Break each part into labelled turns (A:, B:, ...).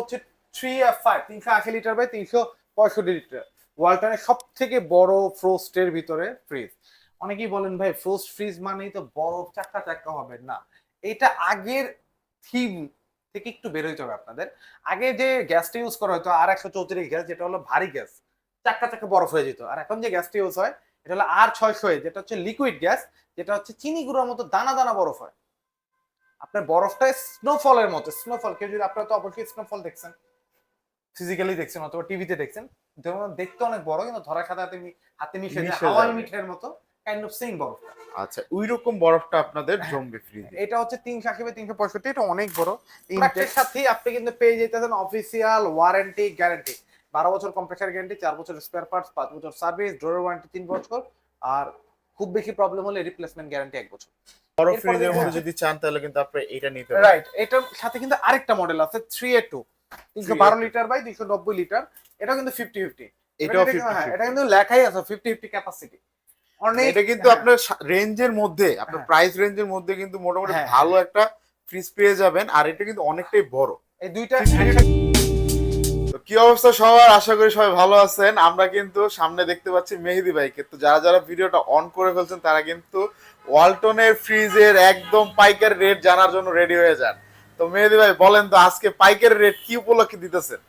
A: হচ্ছে three F five তিনশো আশি লিটার বাই তিনশো পঁয়ষট্টি লিটার। ওয়ালটনের সব থেকে বড় ফ্রোস্টের ভিতরে ফ্রিজ অনেকেই বলেন, ভাই ফ্রোস্ট ফ্রিজ মানেই তো বরফ চাক্কা চাক্কা হবে। না, এটা আগের থিম থেকে একটু বের হইতে হবে আপনাদের। আগে যে গ্যাসটা ইউজ করা হতো আর একশো চৌত্রিশ গ্যাস, যেটা হলো ভারী গ্যাস চাক্কা চাক্কা বরফ হয়ে যেত। আর এখন যে গ্যাসটা ইউজ হয়, এটা হলো আর ছয়শো যেটা হচ্ছে লিকুইড গ্যাস যেটা হচ্ছে চিনি গুঁড়োর মতো দানা দানা বরফ হয়। আপনার বরফটা স্নোফলের মতো স্নোফল কেউ যদি আপনারা তো অবশ্যই স্নোফল দেখছেন ফিজিক্যালি দেখছেন অথবা টিভিতে দেখছেন যেমন দেখতে অনেক বড় কিন্তু ধরার সাথে হাতে হাতে মিশে হাওয়াই মিঠের মতো কাইন্ড অফ সেম বরফটা।
B: আচ্ছা ওই রকম বরফটা আপনাদের
A: হ্যাঁ।
B: জমবে ফ্রিজে
A: এটা হচ্ছে তিনশো আশি বাই তিনশো পঁয়ষট্টি এটা অনেক বড়। প্রোডাক্টের সাথেই আপনি কিন্তু পেয়ে যেতেছেন অফিসিয়াল ওয়ারেন্টি গ্যারান্টি বারো বছর কম্প্রেসার গ্যারান্টি চার বছর স্পেয়ার পার্টস পাঁচ বছর সার্ভিস ডোরের ওয়ারেন্টি তিন বছর। আর খুব বেশি প্রবলেম হলে রিপ্লেসমেন্ট গ্যারান্টি এক বছর।
B: বড় ফ্রিজের মধ্যে যদি চান তাহলে কিন্তু আপনি এটা নিতে পারেন।
A: রাইট এটার সাথে কিন্তু আরেকটা মডেল আছে থ্রি এ টু তিনশো বারো লিটার বাই দুইশো নব্বই লিটার এটা কিন্তু ফিফটি ফিফটি
B: এটাও
A: হ্যাঁ এটা কিন্তু লেখাই আছে ফিফটি ফিফটি ক্যাপাসিটি অনেক
B: এটা কিন্তু
A: হ্যাঁ,
B: আপনার রেঞ্জের মধ্যে আপনার
A: হ্যাঁ।
B: প্রাইস রেঞ্জের মধ্যে কিন্তু মোটামুটি
A: হ্যাঁ।
B: ভালো একটা ফ্রিজ পেয়ে যাবেন আর এটা কিন্তু অনেকটাই বড়।
A: এই দুইটা
B: কি অবস্থা সবার? আশা করি সবাই ভালো আছেন। আমরা কিন্তু সামনে দেখতে পাচ্ছি মেহেদি ভাইকে। তো যারা যারা ভিডিওটা অন করে ফেলছেন তারা কিন্তু ওয়ালটনের ফ্রিজের একদম পাইকারি রেট জানার জন্য রেডি হয়ে যান। তো মেহেদি ভাই বলেন তো আজকে পাইকারি রেট কি উপলক্ষে দিতেছেন?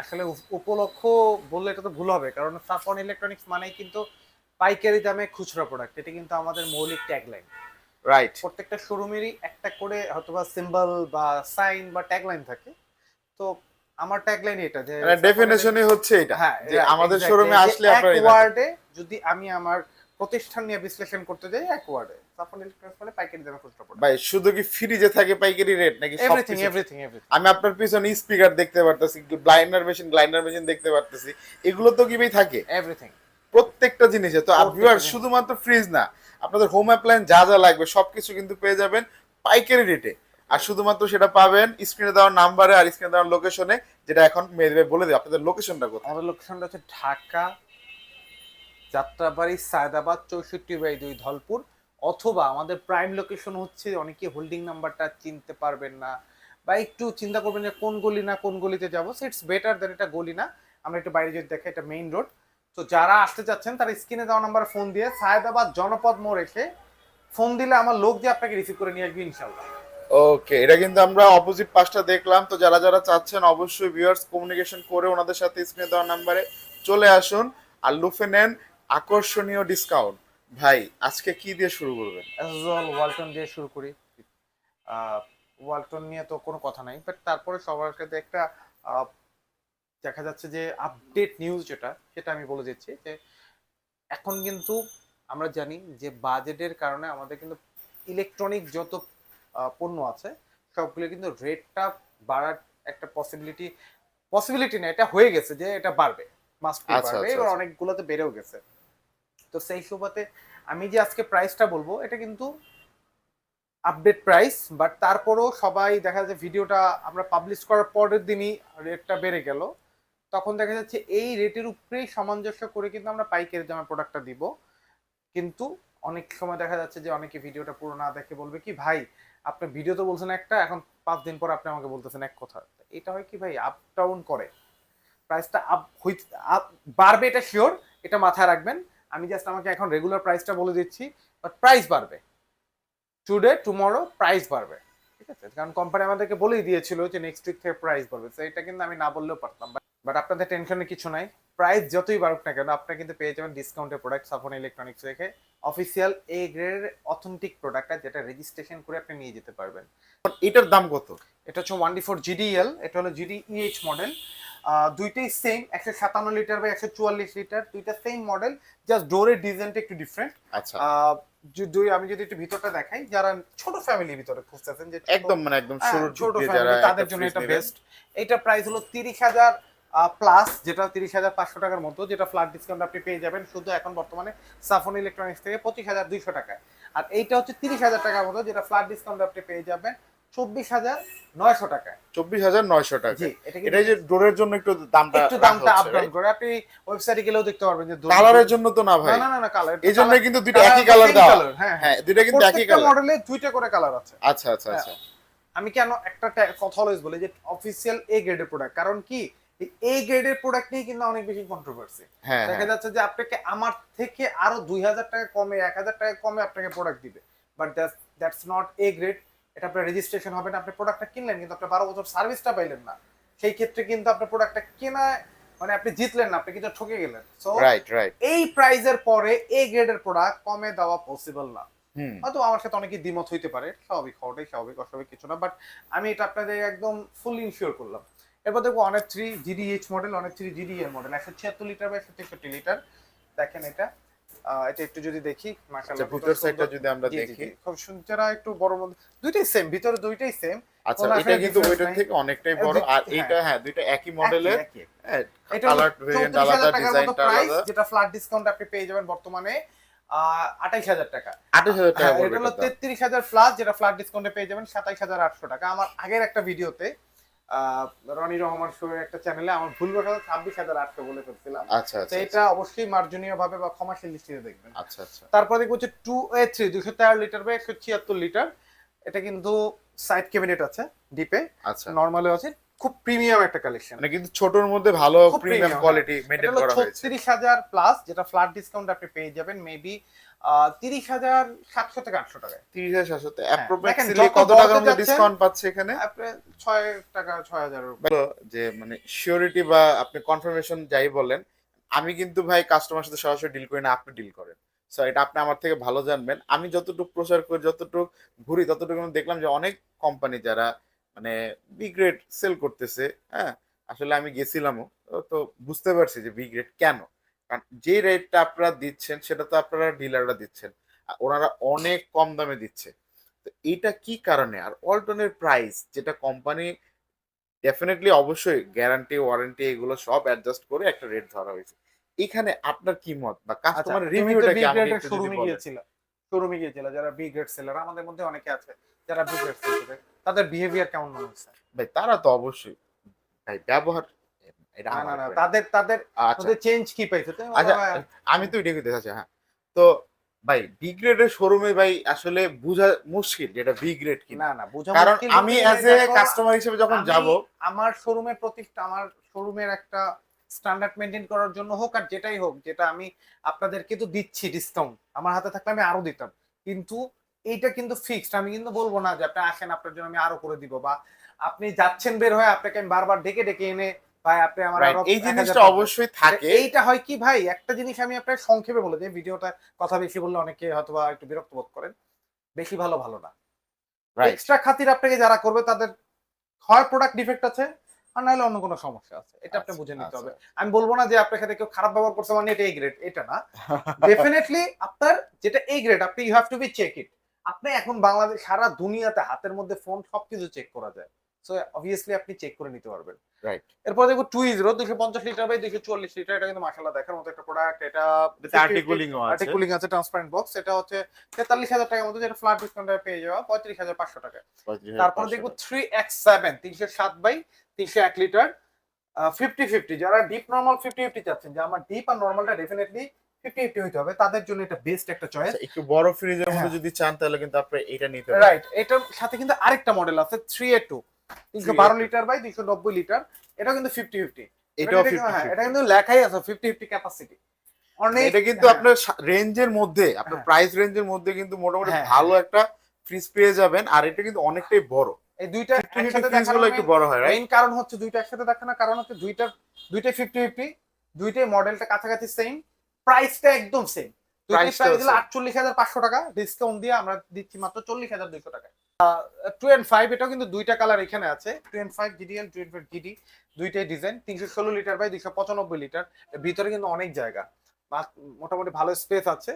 A: আসলে উপলক্ষ বললে এটা তো ভুল হবে কারণ সাফন ইলেকট্রনিক্স মানেই কিন্তু পাইকারি দামে খুচরা প্রোডাক্ট এটা কিন্তু আমাদের মৌলিক ট্যাগলাইন
B: রাইট
A: প্রত্যেকটা শোরুমেরই একটা করে হয়তোবা সিম্বল বা সাইন বা ট্যাগলাইন থাকে। তো আমার ট্যাগলাইন এটা যে
B: মানে ডেফিনেশনই হচ্ছে এটা
A: হ্যাঁ
B: যে আমাদের. শোরুমে আসলে
A: এক
B: আপনারা এটা-
A: ওয়ার্ডে যদি আমি আমার প্রতিষ্ঠান নিয়ে বিশ্লেষণ করতে যাই এক ওয়ার্ডে সাফন ইলেকট্রনিক্স মানে পাইকারি দামে খুচরা প্রোডাক্ট
B: ভাই শুধু কি ফ্রিজে থাকে পাইকারি রেট নাকি
A: এভরিথিং এভরিথিং এভরিথিং
B: আমি আপনার পিছনে স্পিকার দেখতে পারতেছি ব্লাইন্ডার মেশিন গ্লাইন্ডার মেশিন দেখতে পারতেছি। এগুলো তো কি ভাই থাকে?
A: এভরিথিং
B: প্রত্যেকটা জিনিসে তো ভিউয়ার। শুধুমাত্র ফ্রিজ না আপনাদের হোম অ্যাপ্লায়েন্স যা যা লাগবে সবকিছু কিন্তু পেয়ে যাবেন পাইকারি রেটে আর শুধুমাত্র সেটা পাবেন স্ক্রিনে দেওয়ার নাম্বারে আর স্ক্রিনে দেওয়ার লোকেশনে যেটা এখন মেয়ে ভাই বলে দেবে। আপনাদের লোকেশনটা কোথায়?
A: আমাদের লোকেশনটা হচ্ছে ঢাকা, যাত্রাবাড়ি, সায়দাবাদ, চৌষট্টি বাই দুই, ধলপুর। অথবা আমাদের প্রাইম লোকেশন হচ্ছে অনেকে হোল্ডিং নাম্বারটা চিনতে পারবেন না বা একটু চিন্তা করবেন যে কোন গলি না কোন গলিতে যাব। ইটস বেটার দেন এটা গলি না। আমরা একটু বাইরে যদি দেখে এটা মেইন রোড তো যারা আসতে চাচ্ছেন, তারা স্ক্রিনে দেওয়া নাম্বার ফোন দিয়ে সায়দাবাদ জনপদ মোড় এসে ফোন দিলে আমার লোক দিয়ে আপনাকে রিসিভ করে নিয়ে আসবে ইনশাল্লাহ
B: ওকে এটা কিন্তু আমরা অপোজিট পাশটা দেখলাম। তো যারা যারা চাচ্ছেন, অবশ্যই ভিউয়ার্স কমিউনিকেশন করে ওনাদের সাথে স্ক্রিনে দেওয়ার নাম্বারে চলে আসুন আর লুফে নেন আকর্ষণীয় ডিসকাউন্ট ভাই, আজকে কি দিয়ে শুরু করবেন?
A: অ্যাজ ওয়াল ওয়ালটন দিয়ে শুরু করি। ওয়ালটন নিয়ে তো কোনো কথা নাই বাট তারপরে সবার কাছে একটা দেখা যাচ্ছে যে আপডেট নিউজ যেটা, সেটা আমি বলে দিচ্ছি যে এখন কিন্তু আমরা জানি যে বাজেটের কারণে আমাদের কিন্তু ইলেকট্রনিক যত পণ্য আছে। সবগুলো কিন্তু রেটটা বাড়ার একটা পসিবিলিটি পসিবিলিটি না এটা হয়ে গেছে যে এটা বাড়বে মাস্ট
B: আচ্ছা,
A: বাড়বে
B: আচ্ছা,
A: এবার
B: আচ্ছা।
A: অনেকগুলোতে বেড়েও গেছে। তো সেই সুবাদে আমি যে আজকে প্রাইসটা বলব এটা কিন্তু আপডেট প্রাইস বাট তারপরও সবাই দেখা যাচ্ছে ভিডিওটা আমরা পাবলিশ করার পরের দিনই রেটটা বেড়ে গেল। তখন দেখা যাচ্ছে এই রেটের উপরেই সামঞ্জস্য করে কিন্তু আমরা পাইকারি দামে প্রোডাক্টটা দিব। কিন্তু অনেক সময় দেখা যাচ্ছে যে অনেকে ভিডিওটা পুরো না দেখে বলবে কি ভাই আপনি ভিডিও তো বলছেন একটা, এখন পাঁচ দিন পর আপনি আমাকে বলতেছেন এক কথা। এটা হয় কি ভাই আপ ডাউন করে। প্রাইসটা আপ হইতে আপ বাড়বে এটা শিওর এটা মাথায় রাখবেন। আমি জাস্ট আমাকে এখন রেগুলার প্রাইসটা বলে দিচ্ছি বাট প্রাইস বাড়বে। টুডে টুমরো প্রাইস বাড়বে। ঠিক আছে? কারণ কোম্পানি আমাদেরকে বলেই দিয়েছিল যে নেক্সট উইক থেকে প্রাইস বাড়বে। তো এটা কিন্তু আমি না বললেও পারতাম। বাট আপনাদের টেনশনের কিছু নাই। প্রাইস যতই বাড়ুক না কেন আপনারা কিন্তু পেয়ে যাবেন ডিসকাউন্টের প্রোডাক্ট সাফন ইলেকট্রনিক্স রেখে অফিসিয়াল এ গ্রেডের অথেন্টিক প্রোডাক্টটা যেটা রেজিস্ট্রেশন করে আপনি নিয়ে যেতে পারবেন।
B: এটার দাম কত?
A: এটা হচ্ছে ওয়ান ডি ফোর জিডিএল এটা হলো জিডি ইএইচ মডেল দুইটাই সেম একশো সাতান্ন লিটার বা একশো চুয়াল্লিশ লিটার দুইটা সেম মডেল জাস্ট ডোরের ডিজাইনটা একটু ডিফারেন্ট
B: আচ্ছা।
A: যদি আমি যদি একটু ভিতরটা দেখাই যারা ছোট ফ্যামিলির ভিতরে খুঁজতেছেন যে
B: একদম মানে একদম
A: হ্যাঁ, ছোট ফ্যামিলি তাদের জন্য এটা বেস্ট এটা প্রাইস হলো তিরিশ হাজার প্লাস যেটা তিরিশ হাজার পাঁচশো টাকার মতো যেটা ফ্ল্যাট ডিসকাউন্ট আপনি পেয়ে যাবেন শুধু এখন বর্তমানে সাফন ইলেকট্রনিক্স থেকে পঁচিশ হাজার দুইশো টাকায়। আর এইটা হচ্ছে তিরিশ হাজার টাকার মতো যেটা ফ্ল্যাট ডিসকাউন্ট আপনি পেয়ে যাবেন চব্বিশ হাজার নয়শো টাকায়।
B: চব্বিশ হাজার নয়শো টাকা
A: এটা
B: যে ডোরের জন্য একটু দামটা
A: একটু দামটা আপ ডাউন করে। আপনি ওয়েবসাইটে গেলেও দেখতে পারবেন যে
B: কালারের জন্য তো না ভাই।
A: না না না কালার
B: এই জন্য কিন্তু দুইটা একই কালার দেওয়া।
A: হ্যাঁ হ্যাঁ।
B: হ্যাঁ দুইটা কিন্তু একই কালার
A: মডেলে দুইটা করে কালার আছে।
B: আচ্ছা আচ্ছা আচ্ছা।
A: আমি কেন একটা কথা অলওয়েজ বলি যে অফিসিয়াল এ গ্রেডের প্রোডাক্ট কারণ কি? এ গ্রেডের প্রোডাক্ট নিয়ে কিন্তু অনেক বেশি কন্ট্রোভার্সি
B: হ্যাঁ
A: দেখা
B: হ্যাঁ।
A: যাচ্ছে যে আপনাকে আমার থেকে আরও দুই হাজার টাকা কমে এক হাজার টাকা কমে আপনাকে প্রোডাক্ট দিবে। But that's not a grade এটা আপনার রেজিস্ট্রেশন হবে না আপনি প্রোডাক্টটা কিনলেন কিন্তু আপনি বারো বছর সার্ভিসটা পাইলেন না। সেই ক্ষেত্রে কিন্তু আপনার প্রোডাক্টটা কেনা মানে আপনি জিতলেন না আপনি কিন্তু ঠকে গেলেন। সো
B: রাইট রাইট
A: এই প্রাইজের পরে এ গ্রেডের প্রোডাক্ট কমে দেওয়া পসিবল না। হয়তো আমার সাথে অনেকে দ্বিমত হইতে পারে স্বাভাবিক হওয়াটাই স্বাভাবিক অস্বাভাবিক কিছু না বাট আমি এটা আপনাদের একদম ফুল ইনশিওর করলাম। এরপর দেখব অনেক থ্রি জিডিএইচ মডেল অনেক থ্রি জিডিএ মডেল একশো ছিয়াত্তর লিটার বা একশো তেষট্টি লিটার দেখেন এটা। এটা একটু যদি দেখি
B: আচ্ছা
A: মাশাআল্লাহ
B: ভিতর সাইডটা যদি আমরা দেখি।
A: খুব সুন্দর একটু বড় মধ্যে দুইটাই সেম ভিতরে দুইটাই সেম
B: আচ্ছা এটা কিন্তু ওইটার থেকে অনেকটাই বড় আর
A: হ্যাঁ।
B: এটা হ্যাঁ। দুইটা একই মডেলের হ্যাঁ
A: এটা
B: কালার ভেরিয়েন্ট আলাদা ডিজাইনটা আলাদা।
A: যেটা ফ্ল্যাট ডিসকাউন্ট আপনি পেয়ে যাবেন বর্তমানে আঠাইশ হাজার টাকা।
B: হাজার টাকা
A: হ্যাঁ, এটা হলো তেত্রিশ হাজার প্লাস যেটা ফ্ল্যাট ডিসকাউন্টে পেয়ে যাবেন সাতাইশ হাজার আটশো টাকা। আমার আগের একটা ভিডিওতে রনি রহমান শো একটা চ্যানেলে আমার ভুল কথা ছাব্বিশ হাজার আটশো বলে করছিলাম
B: আচ্ছা আচ্ছা
A: এটা অবশ্যই মার্জনীয় ভাবে বা কমার্শিয়াল দৃষ্টিতে দেখবেন।
B: আচ্ছা আচ্ছা।
A: তারপর দেখব হচ্ছে টু এ থ্রি দুশো তেরো লিটার বা একশো ছিয়াত্তর লিটার এটা কিন্তু সাইড ক্যাবিনেট আছে ডিপে
B: আচ্ছা।
A: নর্মালে আছে। খুব প্রিমিয়াম একটা কালেকশন
B: মানে কিন্তু ছোটর মধ্যে ভালো প্রিমিয়াম কোয়ালিটি মেইনটেইন করা হয়েছে।
A: ছত্রিশ হাজার প্লাস যেটা ফ্ল্যাট ডিসকাউন্ট আপনি পেয়ে যাবেন। মেবি তিরিশ হাজার সাতশো থেকে আটশো টাকায়।
B: তিরিশ হাজার সাতশো অ্যাপ্রোক্সিমেটলি কত টাকার
A: বড়তে
B: ডিসকাউন্ট পাচ্ছে এখানে?
A: আপনি ছয় টাকা ছয় হাজার
B: যে মানে সিওরিটি বা আপনি কনফার্মেশন যাই বলেন আমি কিন্তু ভাই কাস্টমার সাথে সরাসরি ডিল করি না আপনি ডিল করেন। সো এটা আপনি আমার থেকে ভালো জানবেন। আমি যতটুকু প্রচার করি যতটুকু ঘুরি ততটুকু আমি দেখলাম যে অনেক কোম্পানি যারা মানে বি গ্রেড সেল করতেছে হ্যাঁ? আসলে আমি গেছিলামও তো- তো বুঝতে পারছি যে বি গ্রেড কেন। কারণ যে রেটটা আপনারা দিচ্ছেন সেটা তো আপনারা ডিলাররা দিচ্ছেন। ওনারা অনেক কম দামে দিচ্ছে। তো এটা কি কারণে? আর অল্টনের প্রাইস যেটা কোম্পানি ডেফিনেটলি অবশ্যই গ্যারান্টি ওয়ারেন্টি এগুলো সব অ্যাডজাস্ট করে একটা রেট ধরা হয়েছে। এখানে আপনার কি মত? বা
A: আচ্ছা
B: কাস্টমার
A: তো
B: রিভিউটা কি যদি
A: শোরুমে। গিয়েছিল শোরুমে গিয়েছিল যারা বি গ্রেড সেলার আমাদের মধ্যে অনেকে আছে যারা বি গ্রেড সেল করে তাদের বিহেভিয়ার কেমন মনে হচ্ছে?
B: ভাই তারা তো অবশ্যই ভাই ব্যবহার এটা
A: না না। তাদের তাদের
B: আচ্ছা।
A: চেঞ্জ কি পাইছে
B: আচ্ছা আমি তো এটাই দেখতে চাচ্ছি হ্যাঁ। তো ভাই বি গ্রেডের শোরুমে ভাই আসলে বোঝা মুশকিল যেটা বি গ্রেড কিনা।
A: না না বোঝা
B: কারণ আমি অ্যাজ এ কাস্টমার হিসেবে যখন যাব
A: আমার শোরুমের প্রতিষ্ঠা আমার শোরুমের একটা স্ট্যান্ডার্ড মেনটেন করার জন্য হোক আর যেটাই হোক যেটা আমি আপনাদেরকে তো দিচ্ছি ডিসকাউন্ট আমার হাতে থাকলে আমি আরও দিতাম। কিন্তু এইটা কিন্তু ফিক্সড আমি কিন্তু বলব না যে আপনি আসেন আপনার জন্য আমি আরও করে দিব বা আপনি যাচ্ছেন বের হয়ে আপনাকে আমি বারবার ডেকে ডেকে এনে ভাই আপনি আমার
B: এই জিনিসটা অবশ্যই থাকে।
A: এইটা হয় কি ভাই একটা জিনিস আমি আপনার সংক্ষেপে বলে দিই ভিডিওটা কথা বেশি বললে অনেকে হয়তো একটু বিরক্ত বোধ করেন। বেশি ভালো ভালো না। এক্সট্রা খাতির আপনাকে যারা করবে তাদের হয় প্রোডাক্ট ডিফেক্ট আছে আর নাহলে অন্য কোনো সমস্যা আছে। এটা আপনি
B: আচ্ছা,
A: বুঝে নিতে
B: আচ্ছা।
A: হবে। আমি বলব না যে আপনার সাথে কেউ খারাপ ব্যবহার করছে মানে এটা এই গ্রেড এটা না। ডেফিনেটলি আপনার যেটা এই গ্রেড আপনি you have to be check it আপনি এখন বাংলাদেশ সারা দুনিয়াতে হাতের মধ্যে ফোন সবকিছু চেক করা যায়। সো অবভিয়াসলি আপনি চেক করে নিতে পারবেন।
B: রাইট
A: এরপর দেখো টু জিরো দুশো পঞ্চাশ লিটার বাই দুশো চুয়াল্লিশ লিটার এটা কিন্তু মাসাল্লাহ দেখার মতো একটা প্রোডাক্ট এটা
B: আর্টিকুলিং আছে।
A: ট্রান্সপারেন্ট বক্স এটা হচ্ছে তেতাল্লিশ হাজার টাকার মতো যেটা ফ্ল্যাট ডিসকাউন্টে পেয়ে যাওয়া পঁয়ত্রিশ হাজার পাঁচশো টাকা। তারপর দেখব থ্রি এক্স সেভেন তিনশো সাত বাই তিনশো এক লিটার ফিফটি ফিফটি যারা ডিপ নর্মাল ফিফটি ফিফটি চাচ্ছেন যে আমার ডিপ আর নর্মালটা ডেফিনেটলি ফিফটি ফিফটি হইতে হবে তাদের জন্য এটা বেস্ট একটা চয়েস
B: আচ্ছা, একটু বড় ফ্রিজের মধ্যে
A: হ্যাঁ।
B: যদি চান তাহলে কিন্তু আপনি এটা নিতে পারেন।
A: রাইট এটার সাথে কিন্তু আরেকটা মডেল আছে থ্রি এ টু তিনশো বারো লিটার বাই দুইশো নব্বই লিটার এটাও কিন্তু ফিফটি ফিফটি
B: এটাও
A: হ্যাঁ
B: 50
A: এটা কিন্তু লেখাই আছে ফিফটি ফিফটি ক্যাপাসিটি অনেক
B: এটা কিন্তু
A: হ্যাঁ।
B: আপনার রেঞ্জের মধ্যে আপনার
A: হ্যাঁ।
B: প্রাইস রেঞ্জের মধ্যে কিন্তু মোটামুটি
A: হ্যাঁ।
B: ভালো একটা ফ্রিজ পেয়ে যাবেন আর এটা কিন্তু অনেকটাই বড়।
A: এই দুইটা একসাথে
B: গুলো একটু বড় হয়
A: মেইন কারণ হচ্ছে দুইটা একসাথে দেখানোর কারণ হচ্ছে দুইটার দুইটাই ফিফটি ফিফটি দুইটাই মডেলটা কাছাকাছি সেম প্রাইসটা একদম সেম প্রাইস আটচল্লিশ হাজার পাঁচশো টাকা ডিসকাউন্ট দিয়ে আমরা দিচ্ছি মাত্র চল্লিশ হাজার দুইশো টাকা টু এন্ড ফাইভ এটাও কিন্তু দুইটা কালার এখানে আছে। Two and five GDL two and five GD দুইটাই ডিজাইন তিনশো ষোলো লিটার বাই দুইশো পঁচানব্বই লিটার ভিতরে কিন্তু অনেক জায়গা। মোটামুটি ভালো স্পেস আছে।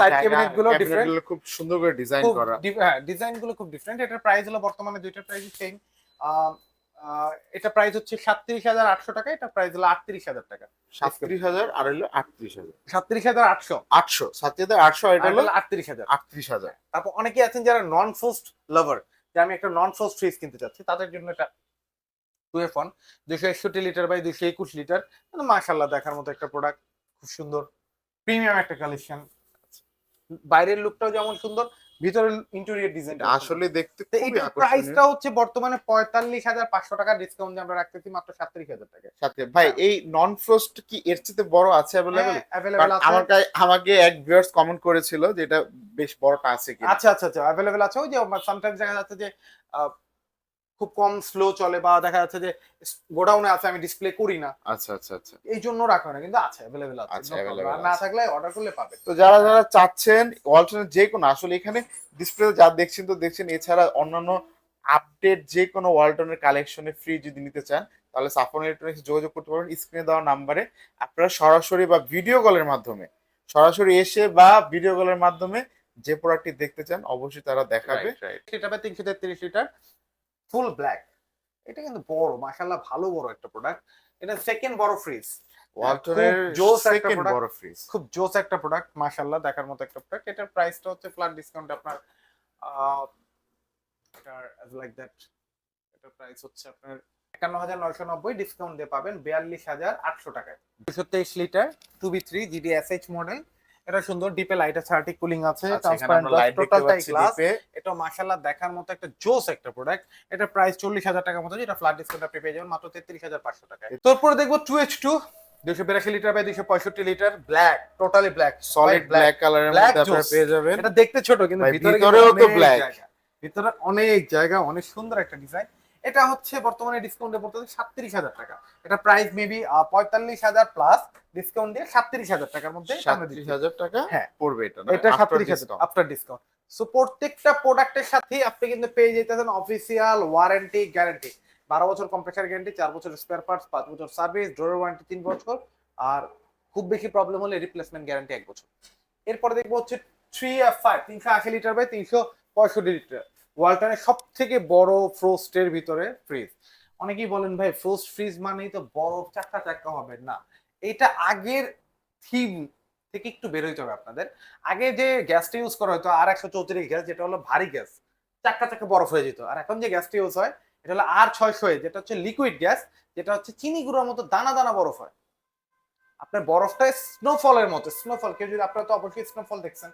A: সাইড
B: ক্যাবিনেটগুলো
A: cabinet
B: খুব সুন্দর করে ডিজাইন করা।
A: হ্যাঁ ডিজাইনগুলো খুব ডিফারেন্ট এটার প্রাইস হলো বর্তমানে দুইটার প্রাইস সেম এটা প্রাইস হচ্ছে সাতত্রিশ হাজার আটশো টাকা এটা প্রাইস হলো আটত্রিশ হাজার টাকা।
B: সাতত্রিশ হাজার আর হলো আটত্রিশ হাজার।
A: সাতত্রিশ হাজার আটশো।
B: আটশো সাতত্রিশ হাজার আটশো এটা হলো
A: আটত্রিশ হাজার।
B: আটত্রিশ হাজার।
A: তারপর অনেকে আছেন যারা নন ফোস্ট লাভার যে আমি একটা নন ফোস্ট ফ্রিজ কিনতে চাচ্ছি তাদের জন্য এটা টু এফ ওয়ান দুশো একষট্টি লিটার বাই দুশো একুশ লিটার। মাশাল্লাহ দেখার মতো একটা প্রোডাক্ট খুব সুন্দর প্রিমিয়াম একটা কালেকশন বাইরের লুকটাও যেমন সুন্দর ভিতরে ইন্টেরিয়র ডিজাইন
B: আসলে দেখতে খুবই আকর্ষণীয়।
A: প্রাইসটা হচ্ছে বর্তমানে পঁয়তাল্লিশ হাজার পাঁচশো টাকা ডিসকাউন্ট আমরা রাখতেছি মাত্র সাতত্রিশ হাজার টাকা।
B: সাথে ভাই এই নন ফ্রস্ট কি এর চেয়ে বড় আছে
A: अवेलेबल আছে
B: আমার কাছে আমাকে এক ভিউয়ার্স কমেন্ট করেছিল যে এটা বেশ বড়টা আছে কি
A: আচ্ছা আচ্ছা আচ্ছা অ্যাভেলেবেল আছে। ওই যে সামটাইমস দেখা যাচ্ছে যে খুব কম স্লো চলে বা দেখা যাচ্ছে যে গোডাউনে আছে আমি ডিসপ্লে করি না
B: আচ্ছা আচ্ছা আচ্ছা।
A: এই জন্য রাখা হয় না কিন্তু আছে অ্যাভেলেবেল আছে না থাকলে অর্ডার করলে পাবে।
B: তো যারা যারা চাচ্ছেন ওয়ালটনের যে কোনো আসলে এখানে ডিসপ্লে যা দেখছেন তো দেখছেন এছাড়া অন্যান্য আপডেট যে কোনো ওয়ালটনের কালেকশনে ফ্রি যদি নিতে চান তাহলে সাফন ইলেকট্রনিক্স যোগাযোগ করতে পারেন স্ক্রিনে দেওয়া নাম্বারে আপনারা সরাসরি বা ভিডিও কলের মাধ্যমে সরাসরি এসে বা ভিডিও কলের মাধ্যমে যে প্রোডাক্টটি দেখতে চান অবশ্যই তারা দেখাবে।
A: সেটা তিনশো তেত্রিশ লিটার। Full black. এটা কিন্তু বড় মাশাল্লাহ ভালো বড় একটা প্রোডাক্ট এটা সেকেন্ড বড় ফ্রিজ
B: ওয়ালটনের
A: জোস একটা
B: বড় ফ্রিজ
A: খুব জোস একটা প্রোডাক্ট মাশাল্লাহ দেখার মতো একটা প্রোডাক্ট এটার প্রাইসটা হচ্ছে ফ্ল্যাট ডিসকাউন্ট আপনার লাইক দ্যাট এটার প্রাইস হচ্ছে আপনার একান্ন হাজার নয়শো নব্বই ডিসকাউন্ট দিয়ে পাবেন বিয়াল্লিশ হাজার আটশো টাকায়। দুশো তেইশ litre two B three GD S H model এটা সুন্দর ডিপে লাইট আছে আর্টিক কুলিং আছে ট্রান্সপারেন্ট
B: দেখতে
A: টোটালটাই গ্লাস এটা মাশাল্লাহ দেখার মতো একটা জোস একটা প্রোডাক্ট এটা প্রাইস চল্লিশ হাজার টাকার মতো যেটা ফ্ল্যাট ডিসকাউন্ট আপনি পেয়ে যাবেন মাত্র তেত্রিশ হাজার পাঁচশো টাকায়। তারপরে দেখব টু এইচ টু দুশো বিরাশি লিটার বাই দুশো পঁয়ষট্টি litre black totally black
B: solid black কালারের মধ্যে আপনারা পেয়ে যাবেন।
A: এটা দেখতে ছোট কিন্তু ভিতরে
B: ভিতরেও তো।
A: জায়গা। ভিতরে অনেক জায়গা অনেক সুন্দর একটা ডিজাইন এটা হচ্ছে বর্তমানে ডিসকাউন্টে পড়তেছে সাতত্রিশ হাজার টাকা। এটা প্রাইস মেবি পঁয়তাল্লিশ হাজার প্লাস ডিসকাউন্ট দিয়ে সাতত্রিশ হাজার টাকার মধ্যে
B: সাতত্রিশ হাজার টাকা
A: হ্যাঁ।
B: পড়বে এটা
A: এটা সাতত্রিশ হাজার আফটার ডিসকাউন্ট সো প্রত্যেকটা প্রোডাক্টের সাথেই আপনি কিন্তু পেয়ে যেতেছেন অফিসিয়াল ওয়ারেন্টি গ্যারান্টি বারো বছর কম্প্রেসার গ্যারান্টি চার বছর স্পেয়ার পার্টস পাঁচ বছর সার্ভিস ডোরের ওয়ারেন্টি তিন বছর। আর খুব বেশি প্রবলেম হলে রিপ্লেসমেন্ট গ্যারান্টি এক বছর। এরপরে দেখব হচ্ছে থ্রি এফ ফাইভ তিনশো আশি লিটার বাই তিনশো পঁয়ষট্টি লিটার ওয়ালটনের সব থেকে বড় ফ্রোস্টের ভিতরে ফ্রিজ অনেকেই বলেন, ভাই ফ্রোস্ট ফ্রিজ মানেই তো বরফ চাক্কা চাক্কা হবে। না, এটা আগের থিম থেকে একটু বের হইতে হবে আপনাদের। আগে যে গ্যাসটা ইউজ করা হতো, আর একশো চৌত্রিশ গ্যাস, যেটা হলো ভারী গ্যাস, চাক্কা চাক্কা বরফ হয়ে যেত। আর এখন যে গ্যাসটা ইউজ হয়, এটা হলো আর ছয়শো যেটা হচ্ছে লিকুইড গ্যাস যেটা হচ্ছে চিনি গুঁড়োর মতো দানা দানা বরফ হয়। আপনার বরফটা স্নোফলের মতো স্নোফল কেউ যদি, আপনারা তো অবশ্যই স্নোফল দেখছেন।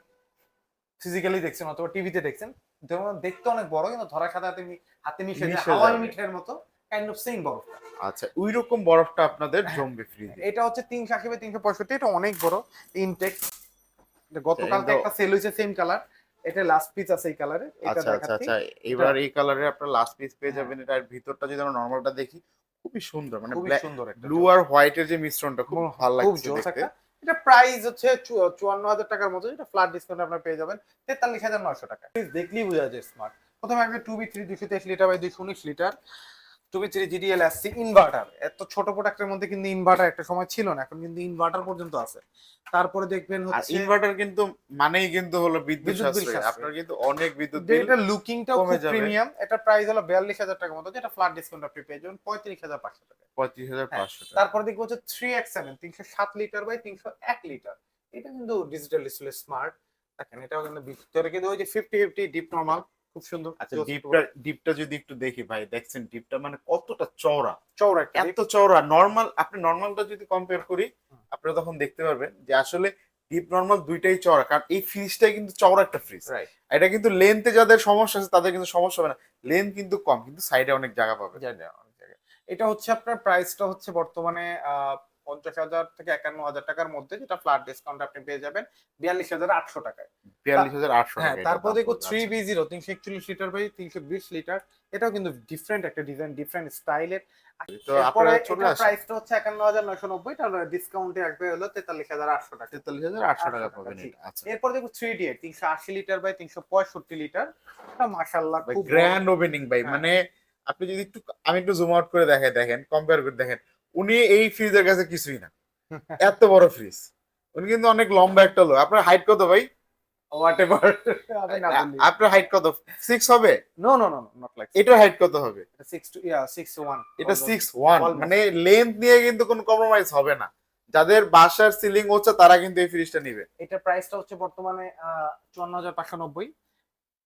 A: ফিজিক্যালি দেখছেন অথবা টিভিতে দেখছেন যেমন দেখতে অনেক বড় কিন্তু ধরার সাথে হাতে মি- হাতে মিশে যায় হাওয়াই মিঠের মতো কাইন্ড অফ সেম বরফটা।
B: আচ্ছা ওই রকম বরফটা আপনাদের জমবে ফ্রিজে
A: এটা হচ্ছে তিনশো আশি বাই তিনশো পঁয়ষট্টি এটা অনেক বড় ইনটেক গতকাল একটা সেল হয়েছে সেম কালার এটা লাস্ট পিস আছে এই কালারে এটা
B: আচ্ছা আচ্ছা আচ্ছা এবার এই কালারে আপনার লাস্ট পিস পেয়ে যাবেন এটার ভিতরটা যদি আমরা নরমালটা দেখি খুবই সুন্দর মানে
A: খুবই সুন্দর একটা
B: ব্লু আর হোয়াইটের যে মিশ্রণটা খুব ভালো লাগছে দেখতে।
A: এটা প্রাইস হচ্ছে চুয়ান্ন হাজার টাকার মতো, এটা ফ্ল্যাট ডিসকাউন্ট আপনার পেয়ে যাবেন। তেতাল্লিশ হাজার নশো টাকা। দেখলেই বোঝা যায় স্মার্ট প্রথমে একটা টু বি থ্রি দুশো তেইশ লিটার বাই দুশো উনিশ লিটার থ্রি জিডিএল আসছে ইনভার্টার এত ছোট প্রোডাক্টের মধ্যে কিন্তু ইনভার্টার একটা সময় ছিল না এখন কিন্তু ইনভার্টার পর্যন্ত আছে। তারপরে দেখবেন হচ্ছে
B: ইনভার্টার কিন্তু মানেই কিন্তু হলো বিদ্যুৎ
A: বিল।
B: আপনার কিন্তু অনেক বিদ্যুৎ বিল
A: এটা লুকিংটাও খুব প্রিমিয়াম এটা প্রাইস হলো বিয়াল্লিশ হাজার টাকার মতো। যেটা ফ্ল্যাট ডিসকাউন্ট আপনি পেয়ে যাবেন পঁয়ত্রিশ হাজার পাঁচশো টাকা।
B: পঁয়ত্রিশ হাজার
A: হ্যাঁ,
B: পাঁচশো টাকা।
A: তারপরে দেখব হচ্ছে থ্রি এক্স সেভেন তিনশো সাত লিটার বাই তিনশো এক লিটার এটা কিন্তু ডিজিটাল ডিসপ্লে স্মার্ট দেখেন এটাও কিন্তু ভিতরে কিন্তু ওই যে ফিফটি ফিফটি ডিপ নর্মাল খুব সুন্দর
B: আচ্ছা ডিপটা ডিপটা যদি একটু দেখি ভাই দেখছেন ডিপটা মানে কতটা চওড়া?
A: একটা
B: এত চওড়া নর্মাল আপনি নর্মালটা যদি কম্পেয়ার করি আপনারা তখন দেখতে পারবেন যে আসলে ডিপ নর্মাল দুইটাই চওড়া কারণ এই ফ্রিজটাই কিন্তু চওড়া একটা ফ্রিজ এটা কিন্তু লেন্থে যাদের সমস্যা আছে তাদের কিন্তু সমস্যা হবে না। লেন্থ কিন্তু কম কিন্তু সাইডে অনেক জায়গা পাবে
A: এটা হচ্ছে আপনার প্রাইসটা হচ্ছে বর্তমানে আহ, পঞ্চাশ হাজার থেকে একান্ন হাজার টাকার মধ্যে যেটা ফ্ল্যাট ডিসকাউন্ট আপনি পেয়ে যাবেন বিয়াল্লিশ হাজার আটশো টাকায়।
B: বিয়াল্লিশ হাজার আটশো
A: হ্যাঁ তারপর দেখো। থ্রি বি জিরো তিনশো একচল্লিশ লিটার বাই তিনশো বিশ লিটার এটাও কিন্তু ডিফারেন্ট একটা ডিজাইন ডিফারেন্ট স্টাইলের
B: তো আপনারা চলে আসেন।
A: প্রাইসটা হচ্ছে একান্ন হাজার নয়শো নব্বই তাহলে ডিসকাউন্টে আসবে হলো তেতাল্লিশ হাজার আটশো টাকা।
B: তেতাল্লিশ হাজার আটশো টাকা
A: 800
B: পাবেন এটা আচ্ছা।
A: এরপর দেখো থ্রি ডি তিনশো আশি লিটার বাই তিনশো পঁয়ষট্টি লিটার এটা মাসাল্লাহ খুব
B: গ্র্যান্ড ওপেনিং ভাই। মানে আপনি যদি একটু আমি একটু জুম আউট করে দেখাই দেখেন কম্পেয়ার করে দেখেন। উনি এই ফ্রিজের কাছে কিছুই না। এত বড় ফ্রিজ। উনি কিন্তু অনেক লম্বা একটা লোক। আপনার হাইট কত ভাই? আপনার হাইট কত? সিক্স হবে?
A: No no no not like
B: এটার হাইট কত হবে?
A: টু ইয়া
B: এটা. মানে লেন্থ নিয়ে কিন্তু কোনো কম্প্রোমাইজ হবে না। যাদের বাসার সিলিং হচ্ছে তারা কিন্তু এই ফ্রিজটা নিবে।
A: এটা প্রাইসটা হচ্ছে বর্তমানে চুয়ান্ন হাজার পাঁচশো নব্বই।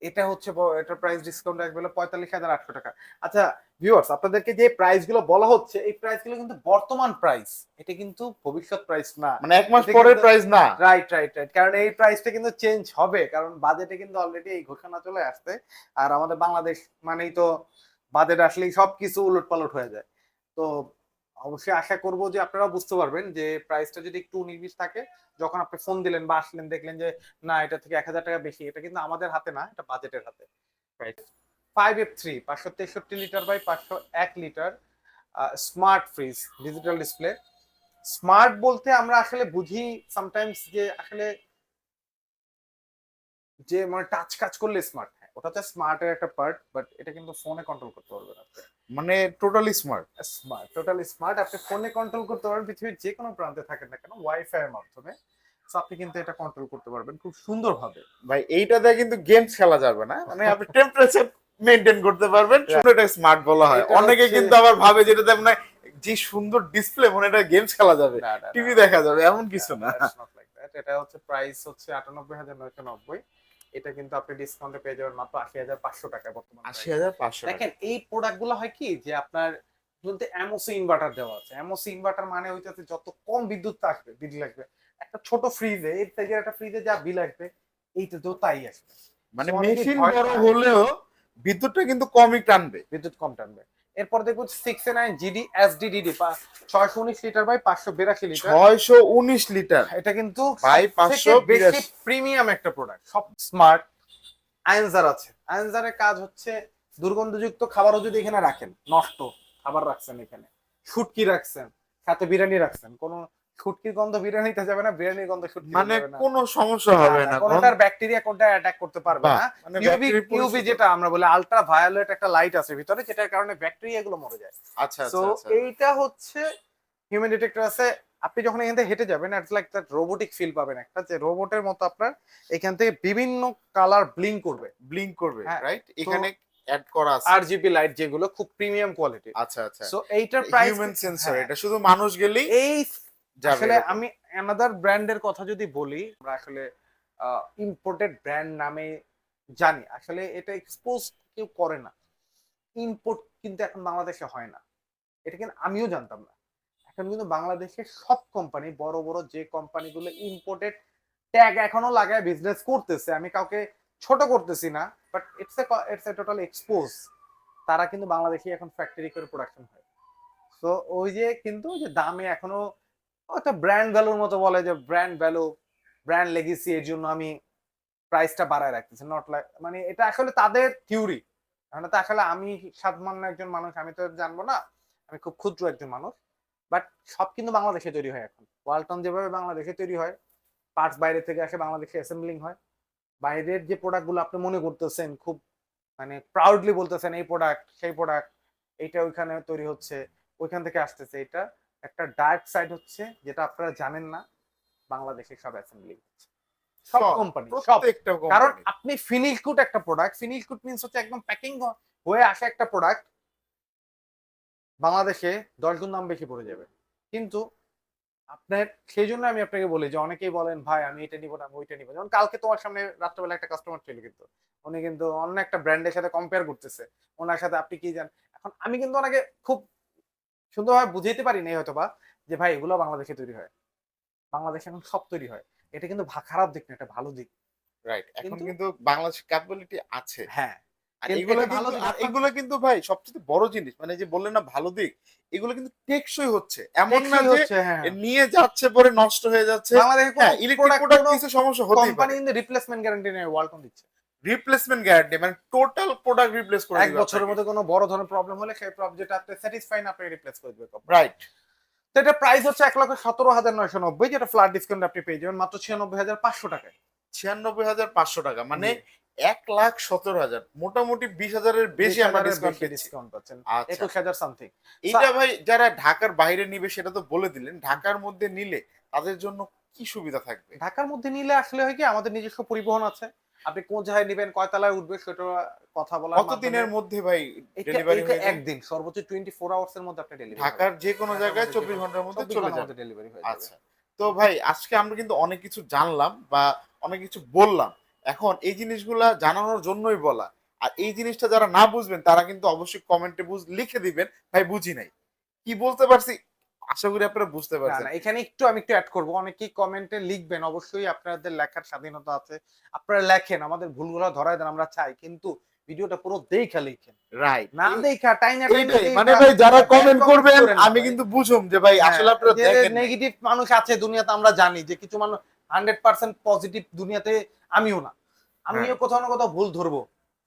A: এটা হচ্ছে এটার প্রাইস ডিসকাউন্ট পঁয়তাল্লিশ হাজার আটশো টাকা। আচ্ছা ভিউয়ার্স আপনাদেরকে যে প্রাইসগুলো বলা হচ্ছে এই প্রাইসগুলো কিন্তু বর্তমান প্রাইস এটা কিন্তু ভবিষ্যৎ প্রাইস না।
B: মানে এক মাস পরের প্রাইস না।
A: রাইট রাইট রাইট কারণ এই প্রাইসটা কিন্তু চেঞ্জ হবে কারণ বাজেটে কিন্তু অলরেডি এই ঘোষণা চলে আসছে। আর আমাদের বাংলাদেশ মানেই তো বাজেট আসলেই সবকিছু উলট পালট হয়ে যায়। তো অবশ্যই আশা করব যে আপনারা বুঝতে পারবেন যে প্রাইসটা যদি একটু উনিশ থাকে যখন আপনি ফোন দিলেন বা আসলেন দেখলেন যে না এটা থেকে এক হাজার টাকা বেশি এটা কিন্তু আমাদের হাতে না এটা বাজেটের হাতে। ফাইভ এফ থ্রি পাঁচশো তেষট্টি লিটার বাই পাঁচশো এক litre smart fridge digital display smart বলতে আমরা আসলে বুঝি সামটাইমস যে আসলে যে মানে টাচ কাজ করলে স্মার্ট হ্যাঁ ওটা তো একটা পার্ট বাট এটা কিন্তু ফোনে কন্ট্রোল করতে পারবেন
B: মানে totally smart
A: smart totally smart আপনি ফোনে কন্ট্রোল করতে পারবেন, পৃথিবীর যে কোনো প্রান্তে থাকেন না কেন ওয়াইফাই এর মাধ্যমে। আপনি কিন্তু এটা কন্ট্রোল করতে পারবেন খুব সুন্দরভাবে।
B: ভাই এইটাতে কিন্তু গেমস খেলা যাবে না। মানে আপনি টেম্পারেচার মেনটেন করতে পারবেন। শুধু এটা স্মার্ট বলা হয়। অনেকে কিন্তু আবার ভাবে যেটাতে আপনার যে সুন্দর ডিসপ্লে মনে এটা গেমস খেলা যাবে। টিভি দেখা যাবে এমন কিছু না.
A: এটা হচ্ছে প্রাইস হচ্ছে আটানব্বই হাজার নয়শো নব্বই। এটা কিন্তু আপনি ডিসকাউন্টে পেয়ে যাবেন মাত্র আশি হাজার পাঁচশো টাকায় বর্তমানে
B: আশি হাজার পাঁচশো
A: দেখেন এই প্রোডাক্টগুলো হয় কি যে আপনার বলতে এমওসি ইনভার্টার দেওয়া আছে। এমওসি ইনভার্টার মানে হইতেছে যত কম বিদ্যুৎ আসবে বিল লাগবে। একটা ছোট ফ্রিজে এর থেকে একটা ফ্রিজে যা বিল আসবে তো তাই আসবে।
B: মানে মেশিন বড় হলেও বিদ্যুৎটা কিন্তু কমই টানবে।
A: বিদ্যুৎ কম টানবে। এরপর দেখব six nine GD SD DD ছয়শো উনিশ লিটার বাই পাঁচশো বিরাশি লিটার।
B: ছয়শো উনিশ লিটার।
A: এটা কিন্তু
B: বাই 582
A: বেশি প্রিমিয়াম একটা প্রোডাক্ট সব স্মার্ট আয়েনজার আছে। আয়েনজারের কাজ হচ্ছে দুর্গন্ধযুক্ত খাবারও যদি এখানে রাখেন নষ্ট খাবার রাখছেন এখানে। শুটকি রাখছেন সাথে বিরিয়ানি রাখছেন কোনো শুটকির গন্ধ বিরিয়ানিতে যাবে না বিরিয়ানির গন্ধ শুটকি
B: মানে কোনো সমস্যা হবে না
A: কোনটার ব্যাকটেরিয়া কোনটা অ্যাটাক করতে পারবে না।
B: মানে
A: ইউভি ইউভি যেটা আমরা বলি আলট্রা ভায়োলেট একটা লাইট আছে ভিতরে যেটার কারণে ব্যাকটেরিয়া গুলো মরে যায়।
B: আচ্ছা
A: সো
B: আচ্ছা আচ্ছা।
A: এইটা হচ্ছে হিউম্যান ডিটেক্টর আছে। আপনি যখন এখান থেকে হেঁটে যাবেন it's like that robotic feel পাবেন একটা যে রোবটের মতো আপনার এখান থেকে বিভিন্ন কালার ব্লিং করবে।
B: ব্লিঙ্ক করবে
A: হ্যাঁ,
B: রাইট এখানে অ্যাড করা আছে।
A: আর জিবি লাইট যেগুলো খুব প্রিমিয়াম কোয়ালিটি
B: আচ্ছা আচ্ছা।
A: সো এইটার প্রাইস
B: হিউম্যান সেন্সর এটা শুধু মানুষ গেলেই
A: এই আসলে আমি অ্যানাদার ব্র্যান্ডের কথা যদি বলি আমরা আসলে ইম্পোর্টেড ব্র্যান্ড নামে জানি। আসলে এটা এক্সপোজ কেউ করে না। ইম্পোর্ট কিন্তু এখন বাংলাদেশে হয় না। এটা কিন্তু আমিও জানতাম না। এখন কিন্তু বাংলাদেশের সব কোম্পানি বড় বড় যে কোম্পানিগুলো ইম্পোর্টেড ট্যাগ এখনও লাগায় বিজনেস করতেছে। আমি কাউকে ছোট করতেছি না but it's a it's a total expose তারা কিন্তু বাংলাদেশে এখন ফ্যাক্টরি করে প্রোডাকশন হয়। তো ওই যে কিন্তু যে দামে এখনও একটা ব্র্যান্ড ভ্যালুর মতো বলে যে ব্র্যান্ড ভ্যালু ব্র্যান্ড লেগেসি এর জন্য আমি প্রাইসটা বাড়ায় রাখতেছি। নট লাইক মানে এটা আসলে তাদের থিওরি মানে তো আসলে আমি সাধারণ একজন মানুষ, আমি তো জানব না। আমি খুব ক্ষুদ্র একজন মানুষ। বাট সব কিন্তু বাংলাদেশে তৈরি হয় এখন। ওয়ালটন যেভাবে বাংলাদেশে তৈরি হয় পার্টস বাইরে থেকে আসে, বাংলাদেশে অ্যাসেম্বলিং হয়। বাইরের যে প্রোডাক্টগুলো আপনি মনে করতেছেন, খুব মানে প্রাউডলি বলতেছেন, এই প্রোডাক্ট সেই প্রোডাক্ট এইটা ওইখানে তৈরি হচ্ছে, ওইখান থেকে আসতেছে এটা। একটা ডার্ক সাইড হচ্ছে যেটা আপনারা জানেন না বাংলাদেশে সব অ্যাসেম্বলি হচ্ছে। সব কোম্পানি সব। কারণ আপনি গুড একটা প্রোডাক্ট গুড মিনস হচ্ছে একদম প্যাকিং হয়ে আসা একটা প্রোডাক্ট বাংলাদেশে দশ গুণ দাম বেশি পড়ে যাবে। কিন্তু আপনার সেই জন্য আমি আপনাকে বলি যে অনেকেই বলেন ভাই আমি এটা নিবো না আমি ওইটা নিবো যেমন কালকে তোমার সামনে রাত্রেবেলা একটা কাস্টমার ছিল কিন্তু। উনি কিন্তু অন্য একটা ব্র্যান্ডের সাথে কম্পেয়ার করতেছে। ওনার সাথে আপনি কি জান এখন আমি কিন্তু ওনাকে খুব সুন্দরভাবে বুঝাইতে পারি নাই হয়তো বা যে ভাই এগুলো বাংলাদেশে তৈরি হয়। বাংলাদেশে এখন সব তৈরি হয়। এটা কিন্তু খারাপ দিক না এটা ভালো দিক।
B: রাইট এখন
A: কিন্তু-
B: বাংলাদেশ ক্যাপাবিলিটি আছে।
A: হ্যাঁ।
B: এগুলো
A: ভালো
B: কিন্তু
A: দিক
B: এগুলো কিন্তু ভাই সবচেয়ে বড় জিনিস মানে যে বললেন না ভালো দিক এগুলো কিন্তু টেকসই হচ্ছে। এমন না যে
A: হ্যাঁ।
B: নিয়ে যাচ্ছে পরে নষ্ট হয়ে যাচ্ছে।
A: বাংলাদেশে
B: হ্যাঁ ইলেকট্রিক প্রোডাক্ট কিছু সমস্যা হতেই
A: কোম্পানি কিন্তু রিপ্লেসমেন্ট গ্যারান্টি নেই ওয়ালটন দিচ্ছে।
B: রিপ্লেসমেন্ট গ্যারান্টি মানে টোটাল প্রোডাক্ট রিপ্লেস করে
A: এক বছরের মধ্যে কোনো বড় ধরনের প্রবলেম হলে সেই যেটা আপনি স্যাটিসফাই না আপনি রিপ্লেস করে দিবে
B: রাইট
A: তো এটা প্রাইস হচ্ছে এক লক্ষ সতেরো হাজার নয়শো নব্বই যেটা ফ্ল্যাট ডিসকাউন্ট আপনি পেয়ে যাবেন মাত্র ছিয়ানব্বই হাজার পাঁচশো টাকায়।
B: ছিয়ানব্বই হাজার পাঁচশো টাকা মানে এক লাখ সতেরো হাজার মোটামুটি বিশ হাজারের বেশি আমরা ডিসকাউন্ট
A: ডিসকাউন্ট পাচ্ছেন।
B: আচ্ছা।
A: একুশ হাজার সামথিং
B: এটা ভাই যারা ঢাকার বাইরে নিবে সেটা তো বলে দিলেন ঢাকার মধ্যে নিলে তাদের জন্য কি সুবিধা থাকবে?
A: ঢাকার মধ্যে নিলে আসলে হয় কি আমাদের নিজস্ব পরিবহন আছে। আপনি কোন জায়গায় নেবেন কয় তলায় উঠবে সেটা কথা বলা
B: কত দিনের মধ্যে ভাই ডেলিভারি হয়ে যায়?
A: একদিন সর্বোচ্চ টোয়েন্টি ফোর আওয়ার্স এর মধ্যে আপনি ডেলিভারি
B: ঢাকার যে কোনো জায়গায়
A: মধ্যে
B: চব্বিশ
A: যে
B: ঘণ্টার মধ্যে চলে যাবে।
A: ডেলিভারি হয়ে যাবে।
B: আচ্ছা তো ভাই আজকে আমরা কিন্তু অনেক কিছু জানলাম বা অনেক কিছু বললাম। এখন এই জিনিসগুলা জানানোর জন্যই বলা। আর এই জিনিসটা যারা না বুঝবেন তারা কিন্তু অবশ্যই কমেন্টে বুঝ লিখে দিবেন। ভাই বুঝি নাই। কি বলতে পারছি? আশা করি আপনারা বুঝতে পারছেন।
A: এখানে একটু আমি একটু অ্যাড করব। অনেকেই কমেন্টে লিখবেন অবশ্যই আপনাদের লেখার স্বাধীনতা আছে। আপনারা লেখেন আমাদের ভুলগুলো ধরায় দেন আমরা চাই কিন্তু ভিডিওটা পুরো দেখা লিখেন।
B: রাইট
A: না দেখা টাইনা
B: মানে ভাই যারা কমেন্ট করবেন আমি কিন্তু বুঝুম যে ভাই
A: হ্যাঁ,
B: আসলে আপনারা দেখেন
A: নেগেটিভ মানুষ আছে দুনিয়াতে আমরা জানি যে কিছু মানুষ হান্ড্রেড পার্সেন্ট পজিটিভ দুনিয়াতে আমিও না। আমিও
B: হ্যাঁ।
A: কোথাও না কোথাও ভুল ধরবো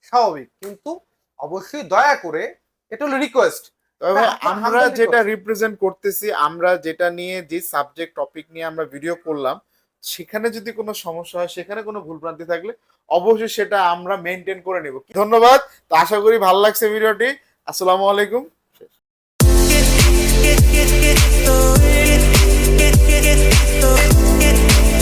A: স্বাভাবিক। কিন্তু অবশ্যই দয়া করে এটা হলো রিকোয়েস্ট
B: তবে
A: হ্যাঁ,
B: আমরা যেটা রিপ্রেজেন্ট করতেছি আমরা যেটা নিয়ে যে সাবজেক্ট টপিক নিয়ে আমরা ভিডিও করলাম সেখানে যদি কোনো সমস্যা হয় সেখানে কোনো ভুলভ্রান্তি থাকলে অবশ্যই সেটা আমরা মেনটেন করে নেব ধন্যবাদ তো আশা করি ভালো লাগছে ভিডিওটি আসসালামু আলাইকুম
C: get,